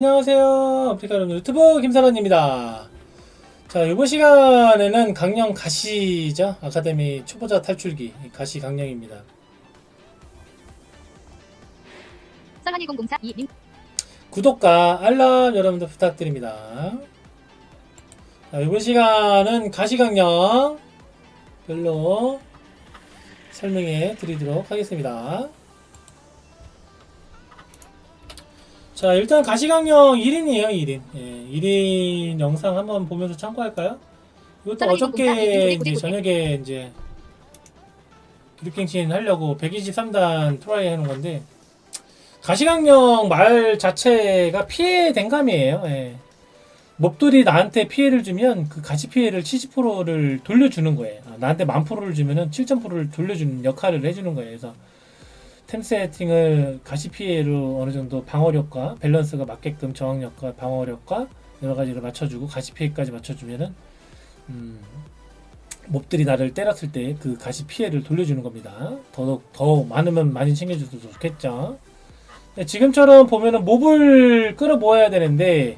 안녕하세요. 아프리카 여러분 유튜브 김사란입니다. 자, 이번 시간에는 강령 가시죠. 아카데미 초보자 탈출기 가시 강령입니다. 썰러니004 2님 구독과 알람 여러분들 부탁드립니다. 자, 이번 시간은 가시 강령 별로 설명해 드리도록 하겠습니다. 자, 일단 가시강령 1인이에요, 1인. 예, 1인 영상 한번 보면서 참고할까요? 이것도 어저께 이제. 저녁에 이제 기록갱신 하려고 123단 트라이 하는 건데, 가시강령 말 자체가 피해 댕감이에요. 예. 몹들이 나한테 피해를 주면 그 가시 피해를 70%를 돌려주는 거예요. 아, 나한테 만 프로를 주면은 7.0%를 돌려주는 역할을 해주는 거예요. 그래서 템 세팅을 가시 피해로 어느 정도 방어력과 밸런스가 맞게끔 저항력과 방어력과 여러 가지를 맞춰주고 가시 피해까지 맞춰주면은 음, 몹들이 나를 때렸을 때 그 가시 피해를 돌려주는 겁니다. 더더욱 더 많으면 많이 챙겨줘도 좋겠죠. 근데 지금처럼 보면은 몹을 끌어모아야 되는데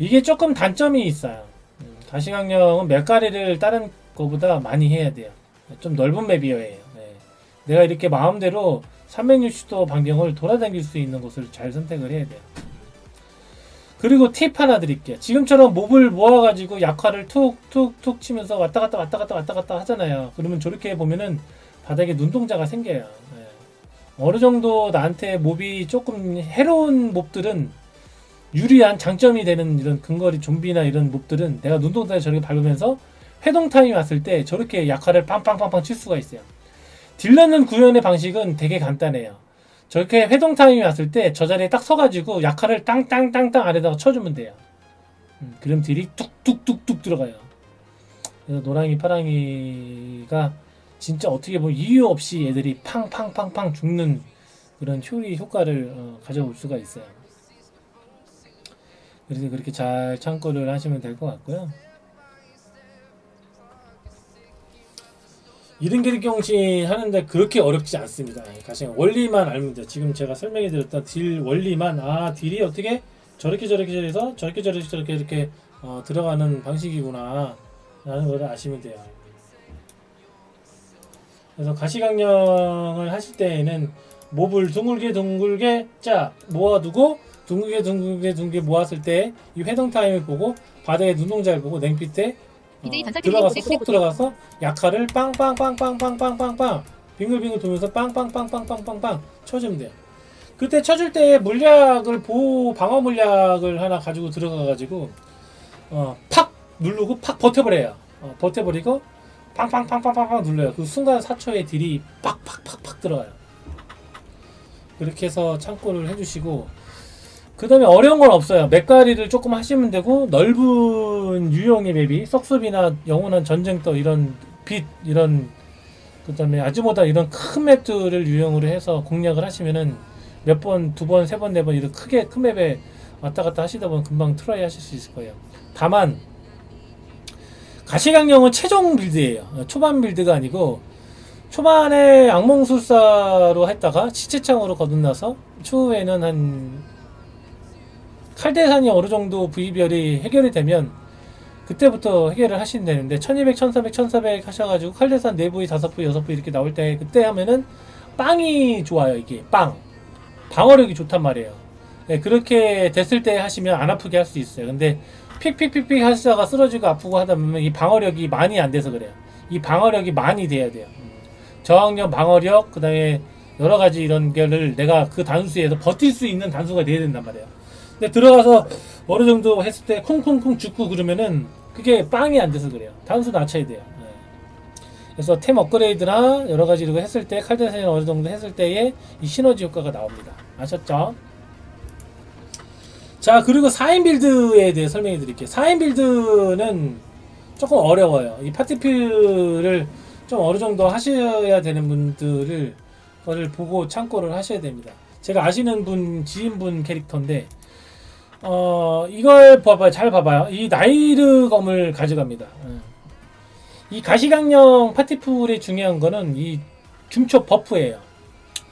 이게 조금 단점이 있어요. 음, 가시강령은 멸가리를 다른 거보다 많이 해야 돼요. 좀 넓은 맵이어야 해요. 네. 내가 이렇게 마음대로 360도 반경을 돌아다닐 수 있는 곳을 잘 선택을 해야 돼요. 그리고 팁 하나 드릴게요. 지금처럼 몹을 모아가지고 약화를 툭툭툭 치면서 왔다 갔다 왔다 갔다 왔다 갔다 하잖아요. 그러면 저렇게 보면은 바닥에 눈동자가 생겨요. 네. 어느 정도 나한테 몹이 조금 해로운 몹들은 유리한 장점이 되는 이런 근거리 좀비나 이런 몹들은 내가 눈동자에 저렇게 밟으면서 회동 타임이 왔을 때 저렇게 약화를 빵빵빵빵 칠 수가 있어요. 딜러는 구현의 방식은 되게 간단해요. 저렇게 회동 타임이 왔을 때 저 자리에 딱 서가지고 약화를 땅땅땅땅 아래다가 쳐주면 돼요. 음, 그럼 딜이 뚝뚝뚝뚝 들어가요. 그래서 노랑이 파랑이가 진짜 어떻게 보면 이유 없이 애들이 팡팡팡팡 죽는 그런 효리 효과를 어, 가져올 수가 있어요. 그래서 그렇게 잘 참고를 하시면 될 것 같고요. 캐릭 경신 하는데 그렇게 어렵지 않습니다. 가령 원리만 알면 돼요. 지금 제가 설명해 드렸던 딜 원리만 아 딜이 어떻게 저렇게 저렇게 해서 저렇게 저렇게 저렇게 이렇게 어, 들어가는 방식이구나 라는 걸 아시면 돼요. 그래서 가시강령을 하실 때에는 몹을 둥글게 둥글게 짜 모아두고 둥글게 둥글게 둥글게 모았을 때 이 회동 타임을 보고 바닥에 눈동자를 보고 냉빛에 어, BJ 전설 들어가서 쏙. 들어가서 약화를 빵빵빵빵빵빵빵빵 빙글빙글 돌면서 빵빵빵빵빵빵빵 쳐주면 돼요. 그때 쳐줄 때 물약을 보호 방어 물약을 하나 가지고 들어가가지고 어 팍 누르고 팍 버텨버려요. 어, 버텨버리고 팡팡팡팡팡팡 눌러요. 그 순간 4초의 딜이 팍팍팍팍 들어가요. 그렇게 해서 참고를 해주시고 그 다음에 어려운 건 없어요. 맥가리를 조금 하시면 되고 넓은 유형의 맵이 썩습이나 영원한 전쟁터 이런 빛 이런 그 다음에 아즈모다 이런 큰 맵들을 유형으로 해서 공략을 하시면은 몇 번, 두 번, 세 번, 네 번 이렇게 크게 큰 맵에 왔다 갔다 하시다 보면 금방 트라이 하실 수 있을 거예요. 다만 가시강령은 최종 빌드예요. 초반 빌드가 아니고 초반에 악몽술사로 했다가 시체창으로 거듭나서 추후에는 한 칼대산이 어느 정도 부위별이 해결이 되면 그때부터 해결을 하시면 되는데 1200, 1400, 1400 하셔가지고 칼대산 4부위, 5부위, 6부위 이렇게 나올 때 그때 하면은 빵이 좋아요 이게. 빵. 방어력이 좋단 말이에요. 네, 그렇게 됐을 때 하시면 안 아프게 할 수 있어요. 근데 픽픽픽픽 하시다가 쓰러지고 아프고 하다 보면 이 방어력이 많이 안 돼서 그래요. 이 방어력이 많이 돼야 돼요. 음. 저항력, 방어력, 그 다음에 여러 가지 이런 거를 내가 그 단수에서 버틸 수 있는 단수가 돼야 된단 말이에요 근데 들어가서 어느 정도 했을 때 콩콩콩 죽고 그러면은 그게 빵이 안 돼서 그래요. 단수 낮춰야 돼요. 네. 그래서 템 업그레이드나 여러 가지 이거 했을 때 칼데센이 어느 정도 했을 때에 이 시너지 효과가 나옵니다. 아셨죠? 자 그리고 4인 빌드에 대해 설명해 드릴게요. 4인 빌드는 조금 어려워요. 이 파티표를 좀 어느 정도 하셔야 되는 분들을 거를 보고 참고를 하셔야 됩니다. 제가 아시는 분 지인분 캐릭터인데 어 이걸 봐봐요 잘 봐봐요 이 나이르 검을 가져갑니다 예. 이 가시강령 파티풀이 중요한 거는 이 중초 버프예요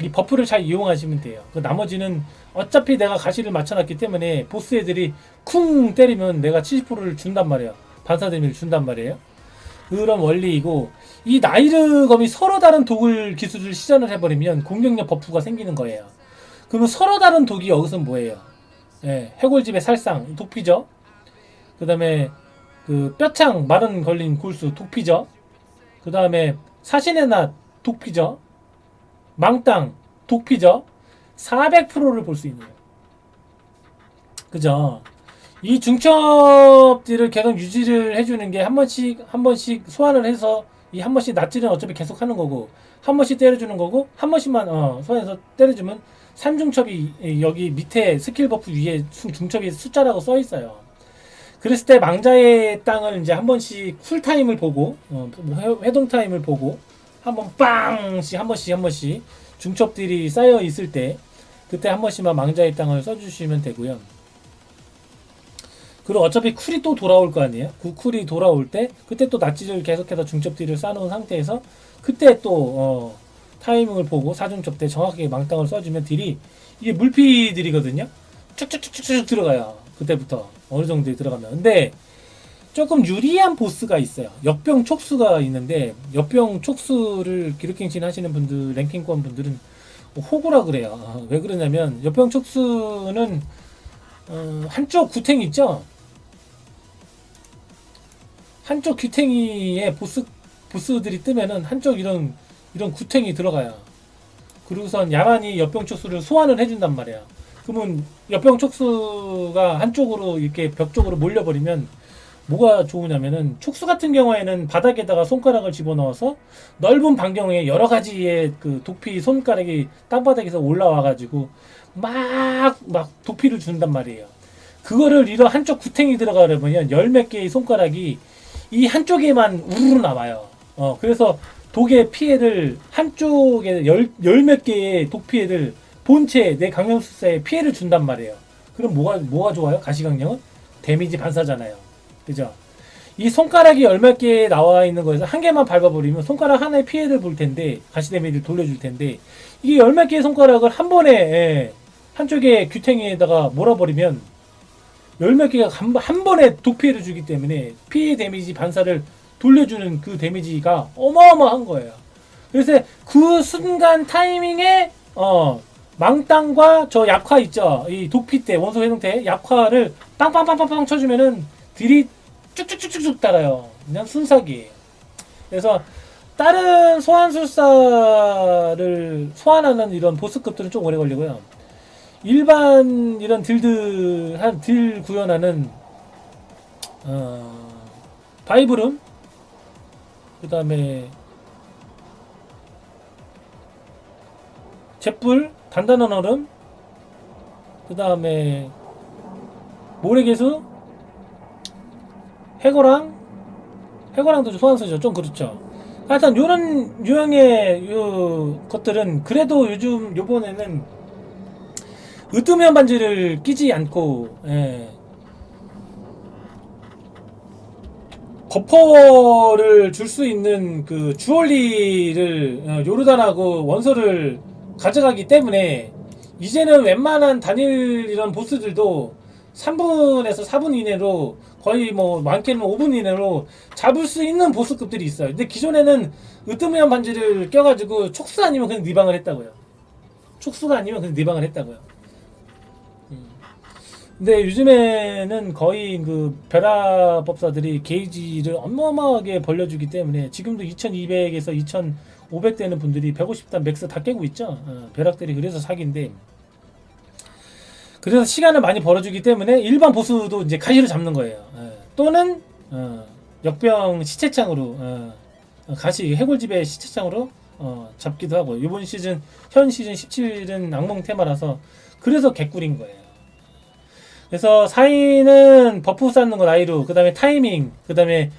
이 버프를 잘 이용하시면 돼요. 그 나머지는 어차피 내가 가시를 맞춰놨기 때문에 보스 애들이 쿵 때리면 내가 70%를 준단 말이에요. 반사 데미를 준단 말이에요. 그런 원리이고 이 나이르검이 서로 다른 독을 기술을 시전을 해버리면 공격력 버프가 생기는 거예요. 그러면 서로 다른 독이 여기서 뭐예요? 예, 해골집의 살상 독피죠. 그 다음에 그 뼈창 마른 걸린 골수 독피죠. 그 다음에 사신의 낫 독피죠. 망땅 독피죠. 400%를 볼 수 있네요. 그죠? 이 중첩들을 계속 유지를 해주는 게 한 번씩 한 번씩 소환을 해서 이 한 번씩 낫질은 어차피 계속 하는 거고 한 번씩 때려주는 거고 한 번씩만 어, 소환해서 때려주면 산중첩이 여기 밑에 스킬 버프 위에 수- 중첩이 숫자라고 써 있어요. 그랬을 때 망자의 땅을 이제 한 번씩 쿨 타임을 보고 어, 뭐 회- 회동 타임을 보고 한 번 빵씩 한 번씩 한 번씩 중첩들이 쌓여 있을 때 그때 한 번씩만 망자의 땅을 써주시면 되고요. 그리고 어차피 쿨이 또 돌아올 거 아니에요? 그 쿨이 돌아올 때 그때 또 낫지를 계속해서 중첩들을 쌓아놓은 상태에서 그때 또 어, 타이밍을 보고 사중첩 때 정확하게 망땅을 써주면 딜이 이게 물피들이거든요. 쭉쭉쭉쭉 들어가요. 그때부터 어느 정도에 들어가면. 근데 조금 유리한 보스가 있어요. 역병 촉수가 있는데 역병 촉수를 기록갱신 하시는 분들 랭킹권 분들은 호구라 그래요. 아, 왜 그러냐면 역병 촉수는 어, 한쪽 구탱이 있죠. 한쪽 귀탱이에 보스 보스들이 뜨면은 한쪽 이런 이런 구탱이 들어가요. 그리고선 야만이 역병 촉수를 소환을 해준단 말이야. 그러면 역병 촉수가 한쪽으로 이렇게 벽 쪽으로 몰려버리면 뭐가 좋으냐면은 촉수 같은 경우에는 바닥에다가 손가락을 집어넣어서 넓은 반경에 여러 가지의 그 도피 손가락이 땅바닥에서 올라와가지고 막 막 도피를 준단 말이에요. 그거를 이런 한쪽 구탱이 들어가려면 열 몇 개의 손가락이 이 한쪽에만 우르르 남아요. 어, 그래서 독의 피해를 한쪽에 열, 열몇 개의 독 피해를 본체 내 강령술사에 피해를 준단 말이에요. 그럼 뭐가, 뭐가 좋아요? 가시강령은? 데미지 반사잖아요. 그죠? 이 손가락이 열 몇 개 나와 있는 거에서 한 개만 밟아버리면 손가락 하나에 피해를 볼 텐데, 가시 데미지를 돌려줄 텐데, 이게 열 몇 개의 손가락을 한 번에, 예, 한쪽에 규탱이에다가 몰아버리면, 열 몇 개가 한, 번- 한 번에 독 피해를 주기 때문에 피해 데미지 반사를 돌려주는 그 데미지가 어마어마한 거예요. 그래서 그 순간 타이밍에 어 망땅과 저 약화 있죠. 이 독피 때 원소 회동 때 약화를 빵빵빵빵빵 쳐주면은 딜이 쭉쭉쭉쭉쭉 따라요. 그냥 순삭이에요. 그래서 다른 소환술사를 소환하는 이런 보스급들은 좀 오래 걸리고요. 일반 이런 딜들 한딜 구현하는 어, 바이브룸 그 다음에 jet불 단단한 얼음 그 다음에 모래개수 해거랑 해거랑도 좀 소환수죠 좀 그렇죠 하여튼 요런 유형의 요 것들은 그래도 요즘 요번에는 으뜸면 반지를 끼지 않고 예. 버퍼를 줄 수 있는 그 주얼리를 어, 요르단하고 원소를 가져가기 때문에 이제는 웬만한 단일 이런 보스들도 3분에서 4분 이내로 거의 뭐 많게는 5분 이내로 잡을 수 있는 보스급들이 있어요. 근데 기존에는 으뜸면 반지를 껴가지고 촉수 아니면 그냥 니방을 했다고요. 촉수가 아니면 그냥 니방을 했다고요. 근데 요즘에는 거의 그 벼라법사들이 게이지를 어마어마하게 벌려주기 때문에 지금도 2200에서 2500 되는 분들이 150단 맥스 다 깨고 있죠. 어, 벼락들이 그래서 사기인데 그래서 시간을 많이 벌어주기 때문에 일반 보스도 이제 가시로 잡는 거예요. 예. 또는 어, 역병 시체창으로 어, 가시 해골집의 시체창으로 어, 잡기도 하고 이번 시즌 현 시즌 17은 악몽 테마라서 그래서 개꿀인 거예요. 그래서 사인은 버프 쌓는 거 나이로 그다음에 타이밍 그 다음에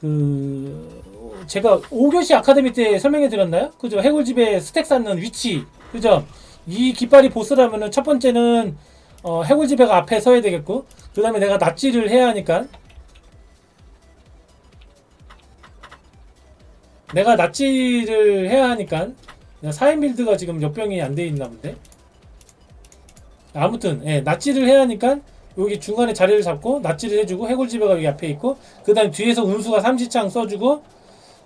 그 제가 5교시 아카데미 때 설명해 드렸나요? 그죠? 해골집에 스택 쌓는 위치 그죠? 이 깃발이 보스라면은 첫 번째는 어, 해골집애가 앞에 서야 되겠고 그 다음에 내가 납치를 해야 하니까 내가 납치를 해야 하니까 4인 빌드가 지금 역병이 안 돼 있나 본데. 아무튼 예, 낫지를 해야 하니까 여기 중간에 자리를 잡고 낫지를 해주고 해골지배가 여기 앞에 있고 그 다음 뒤에서 운수가 삼시창 써주고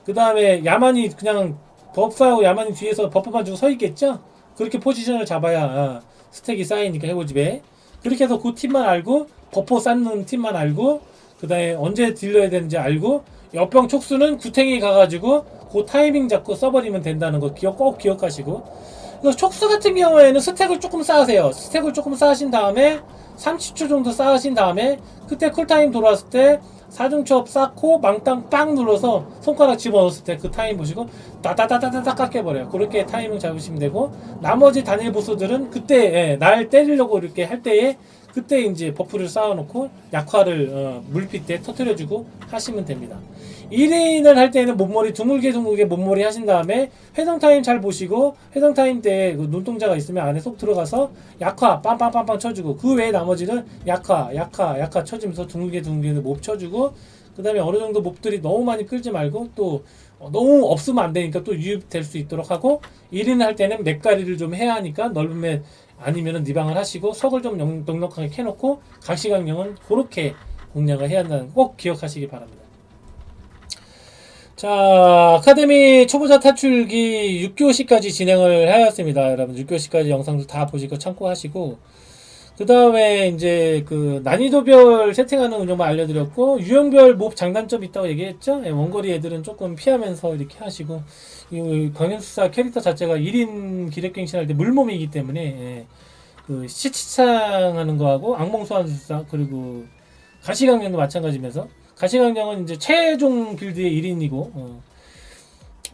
그 다음에 야만이 그냥 법사하고 야만이 뒤에서 버프만 주고 서 있겠죠? 그렇게 포지션을 잡아야 아, 스택이 쌓이니까 해골지배 그렇게 해서 그 팀만 알고 버퍼 쌓는 팀만 알고 그 다음에 언제 딜러야 되는지 알고 역병 촉수는 구탱이 가가지고 그 타이밍 잡고 써버리면 된다는 거 기억 꼭 기억하시고 촉수 같은 경우에는 스택을 조금 쌓으세요. 스택을 조금 쌓으신 다음에 30초 정도 쌓으신 다음에 그때 쿨타임 돌아왔을 때 사중첩 쌓고 망땅 빵 눌러서 손가락 집어넣었을 때 그 타임 보시고 따다다다다다 깎여버려요. 그렇게 타이밍 잡으시면 되고 나머지 단일 보스들은 그때 예, 날 때리려고 이렇게 할 때에 그때 이제 버프를 쌓아놓고 약화를 어, 물빛 때 터트려주고 하시면 됩니다. 1인을 할 때는 몸머리 둥글게 둥글게 몸머리 하신 다음에 회전 타임 잘 보시고 회전 타임 때 그 눈동자가 있으면 안에 쏙 들어가서 약화 빰빰빰빰 쳐주고 그 외에 나머지는 약화 약화 약화 쳐주면서 둥글게 둥글게 몹 쳐주고 그 다음에 어느 정도 몹들이 너무 많이 끌지 말고 또 어, 너무 없으면 안 되니까 또 유입될 수 있도록 하고 1인 할 때는 맥가리를 좀 해야 하니까 맥 아니면은 니방을 하시고 석을 좀 넉- 넉넉하게 캐놓고 각시각령은 그렇게 공략을 해야 한다는 거꼭 기억하시기 바랍니다. 자, 아카데미 초보자 탈출기 6교시까지 진행을 하였습니다. 여러분, 6교시까지 영상도 다 보시고 참고하시고, 그 다음에 이제 그 난이도별 세팅하는 운영만 알려드렸고, 유형별 몹 장단점 있다고 얘기했죠? 예, 원거리 애들은 조금 피하면서 이렇게 하시고, 이 광현수사 캐릭터 자체가 1인 기력갱신 할 때 물몸이기 때문에, 예, 그 시치창 하는 거하고, 악몽 소환수사, 그리고 가시강령도 마찬가지면서, 가시강령은 이제 최종 빌드의 1인이고 어,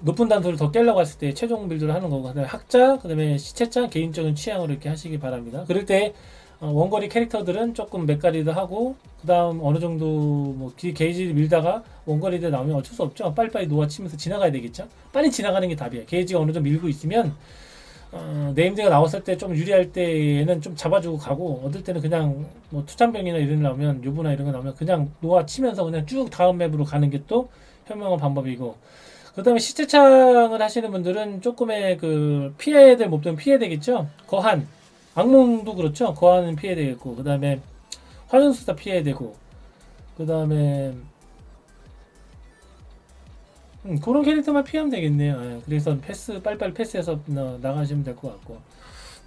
높은 단소를 더 깨려고 했을 때 최종 빌드를 하는 거고 그다음에 학자 그다음에 시체장 개인적인 취향으로 이렇게 하시기 바랍니다. 그럴 때 어, 원거리 캐릭터들은 조금 맥가리도 하고 그다음 어느 정도 뭐 기- 게이지를 밀다가 원거리대 나오면 어쩔 수 없죠. 빨리빨리 놓아치면서 지나가야 되겠죠. 빨리 지나가는 게 답이에요. 게이지가 어느 정도 밀고 있으면 어, 네임드가 나왔을 때 좀 유리할 때에는 좀 잡아주고 가고 얻을 때는 그냥 뭐 투참병이나 이런 거 나오면 유부나 이런 거 나오면 그냥 놓아치면서 그냥 쭉 다음 맵으로 가는 게 또 현명한 방법이고. 그 다음에 시체창을 하시는 분들은 조금의 그 피해야 될 몹들은 피해야 되겠죠? 거한. 악몽도 그렇죠? 거한은 피해야 되겠고. 그 다음에 화연수사 피해야 되고. 그 다음에 음, 그런 캐릭터만 피하면 되겠네요. 예, 그래서 패스 빨리빨리 패스해서 나, 나가시면 될 것 같고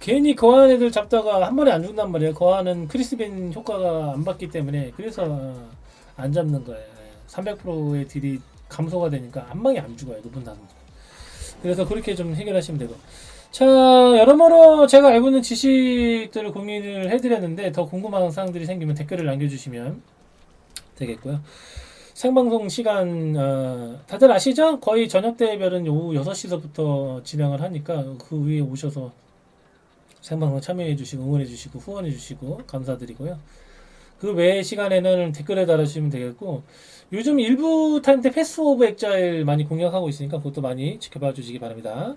괜히 거한 애들 잡다가 한 번에 안 죽는단 말이에요. 거한은 크리스빈 효과가 안 받기 때문에 그래서 어, 안 잡는 거예요. 300%의 딜이 감소가 되니까 한 방에 안 죽어요. 높은 단은. 그래서 그렇게 좀 해결하시면 되고 자 여러모로 제가 알고 있는 지식들을 공유를 해드렸는데 더 궁금한 사항들이 생기면 댓글을 남겨주시면 되겠고요. 생방송 시간 어, 다들 아시죠? 거의 저녁 대별은 오후 6시서부터 진행을 하니까 그 위에 오셔서 생방송 참여해 주시고 응원해 주시고 후원해 주시고 감사드리고요. 그 외의 시간에는 댓글에 달아주시면 되겠고 요즘 일부 타임 때 패스 오브 엑자일 많이 공략하고 있으니까 그것도 많이 지켜봐 주시기 바랍니다.